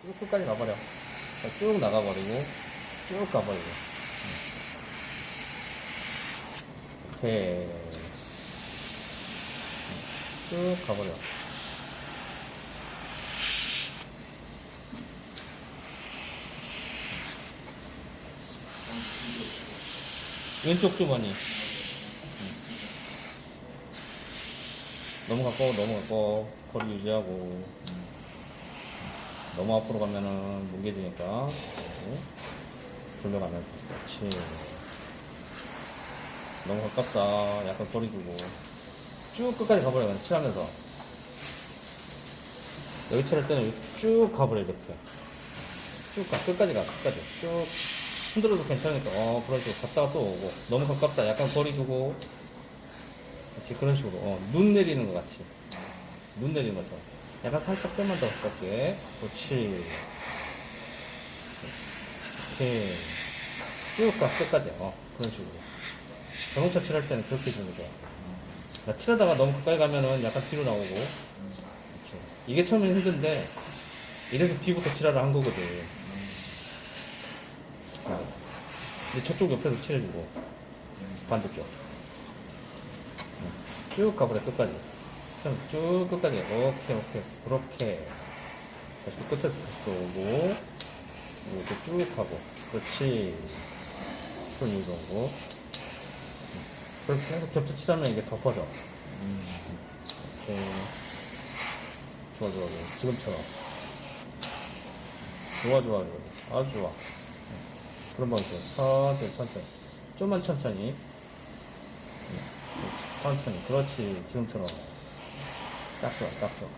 쭉 끝까지 가버려. 쭉 나가버리고, 쭉 가버리고. 오케이. 쭉 가버려. 왼쪽 주머니. 너무 가까워, 너무 가까워. 거리 유지하고. 너무 앞으로 가면은 뭉개지니까. 네. 돌려가면서. 그렇지. 너무 가깝다. 약간 거리 두고. 쭉 끝까지 가버려. 그냥 칠하면서. 여기 칠할 때는 쭉 가버려, 이렇게. 쭉 가. 끝까지 가. 끝까지. 쭉. 흔들어도 괜찮으니까. 어, 그런 식으로 갔다가 또 오고. 너무 가깝다. 약간 거리 두고. 그렇지. 그런 식으로. 어, 눈 내리는 것 같이. 눈 내리는 것처럼. 약간 살짝 빼만 더 가깝게. 그렇지. 이렇게. 쭉 가. 끝까지. 어, 그런 식으로. 자동차 칠할 때는 그렇게 해주는 거야. 나 칠하다가 너무 가까이 가면은 약간 뒤로 나오고. 그렇죠. 이게 처음엔 힘든데, 이래서 뒤부터 칠하라 한 거거든. 어. 근데 저쪽 옆에서 칠해주고, 반대쪽. 응. 쭉 가버려, 끝까지. 쭉 끝까지. 오케이, 오케이. 그렇게. 다시 또 끝에서 다시 또 오고, 이렇게 쭉 가고. 그렇지. 손 이거 오고. 그렇게 계속 겹쳐 칠하면 이게 덮어져. 오케이. 좋아, 좋아, 좋아. 지금처럼. 좋아, 좋아, 좋아. 아주 좋아. 그런 방식. 천천히, 천천히. 좀만 천천히. 응, 그렇지. 천천히. 그렇지. 지금처럼. 딱 좋아, 딱 좋아.